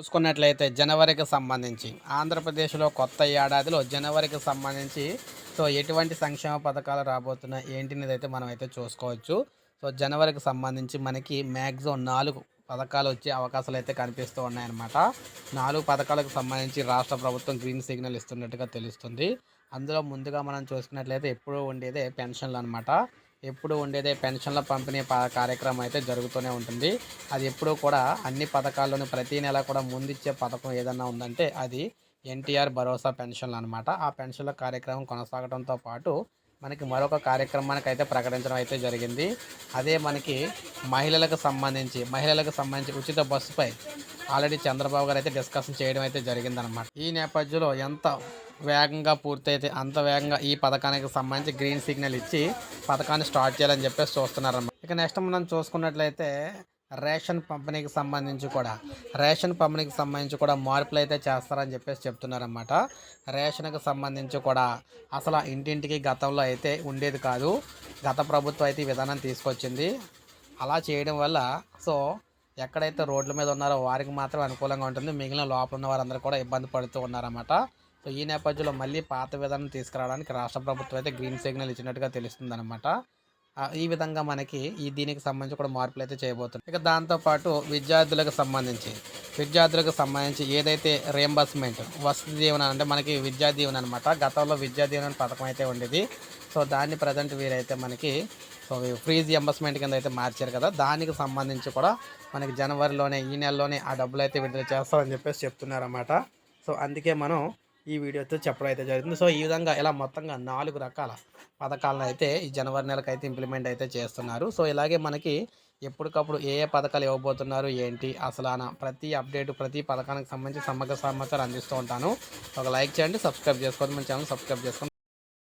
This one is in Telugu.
చూసుకున్నట్లయితే జనవరికి సంబంధించి ఆంధ్రప్రదేశ్లో కొత్త ఏడాదిలో జనవరికి సంబంధించి సో ఎటువంటి సంక్షేమ పథకాలు రాబోతున్నాయి ఏంటినది అయితే మనం అయితే చూసుకోవచ్చు. సో జనవరికి సంబంధించి మనకి మ్యాక్సిమం నాలుగు పథకాలు వచ్చే అవకాశాలు అయితే కనిపిస్తూ ఉన్నాయన్నమాట. నాలుగు పథకాలకు సంబంధించి రాష్ట్ర ప్రభుత్వం గ్రీన్ సిగ్నల్ ఇస్తున్నట్టుగా తెలుస్తుంది. అందులో ముందుగా మనం చూసుకున్నట్లయితే ఎప్పుడూ ఉండేదే పెన్షన్లు అనమాట ఎప్పుడు ఉండేదే పెన్షన్ల పంపిణీ కార్యక్రమం అయితే జరుగుతూనే ఉంటుంది. అది ఎప్పుడూ కూడా అన్ని పథకాల్లోనూ ప్రతి నెల కూడా ముందిచ్చే పథకం ఏదన్నా ఉందంటే అది ఎన్టీఆర్ భరోసా పెన్షన్లు అనమాట ఆ పెన్షన్ల కార్యక్రమం కొనసాగడంతో పాటు మనకి మరొక కార్యక్రమానికి అయితే ప్రకటించడం అయితే జరిగింది. అదే మనకి మహిళలకు సంబంధించి మహిళలకు సంబంధించి ఉచిత బస్సుపై ఆల్రెడీ చంద్రబాబు గారు అయితే డిస్కషన్ చేయడం అయితే జరిగిందనమాట ఈ నేపథ్యంలో ఎంత వేగంగా పూర్తయితే అంత వేగంగా ఈ పథకానికి సంబంధించి గ్రీన్ సిగ్నల్ ఇచ్చి పథకాన్ని స్టార్ట్ చేయాలని చెప్పేసి చూస్తున్నారన్నమాట. ఇక నెక్స్ట్ మనం చూసుకున్నట్లయితే రేషన్ పంపిణీకి సంబంధించి కూడా రేషన్ పంపిణీకి సంబంధించి కూడా మార్పులు అయితే చేస్తారని చెప్పేసి చెప్తున్నారన్నమాట. రేషన్కి సంబంధించి కూడా అసలు ఇంటింటికి గతంలో అయితే ఉండేది కాదు. గత ప్రభుత్వం అయితే ఈ విధానం తీసుకొచ్చింది. అలా చేయడం వల్ల సో ఎక్కడైతే రోడ్ల మీద ఉన్నారో వారికి మాత్రం అనుకూలంగా ఉంటుంది. మిగిలిన లోపల ఉన్న వారందరూ కూడా ఇబ్బంది పడుతూ ఉన్నారన్నమాట. సో ఈ నేపథ్యంలో మళ్ళీ పాత విధానం తీసుకురావడానికి రాష్ట్ర ప్రభుత్వం అయితే గ్రీన్ సిగ్నల్ ఇచ్చినట్టుగా తెలుస్తుంది అనమాట ఈ విధంగా మనకి ఈ దీనికి సంబంధించి కూడా మార్పులు అయితే చేయబోతుంది ఇక దాంతోపాటు విద్యార్థులకు సంబంధించి విద్యార్థులకు సంబంధించి ఏదైతే రియంబర్స్మెంట్ వసతి దీవెన అంటే మనకి విద్యా దీవెన అనమాట గతంలో విద్యా దీవెన పథకం అయితే ఉండేది. సో దాన్ని ప్రజెంట్ వీరైతే మనకి సో ఫ్రీజ్ ఎంబర్స్మెంట్ కింద అయితే మార్చారు కదా. దానికి సంబంధించి కూడా మనకి జనవరిలోనే ఈ నెలలోనే ఆ డబ్బులు అయితే విడుదల చేస్తామని చెప్పేసి చెప్తున్నారన్నమాట. సో అందుకే మనం ఈ వీడియోతో చెప్పడం అయితే జరుగుతుంది. సో ఈ విధంగా ఇలా మొత్తంగా నాలుగు రకాల పథకాలను అయితే ఈ జనవరి నెలకు అయితే ఇంప్లిమెంట్ అయితే చేస్తున్నారు. సో ఇలాగే మనకి ఎప్పటికప్పుడు ఏ ఏ పథకాలు ఇవ్వబోతున్నారు ఏంటి అసలు ప్రతి అప్డేట్ ప్రతి పథకానికి సంబంధించి సమగ్ర సమాచారం అందిస్తూ ఉంటాను. ఒక లైక్ చేయండి సబ్స్క్రైబ్ చేసుకోండి మన ఛానల్ సబ్స్క్రైబ్ చేసుకోండి.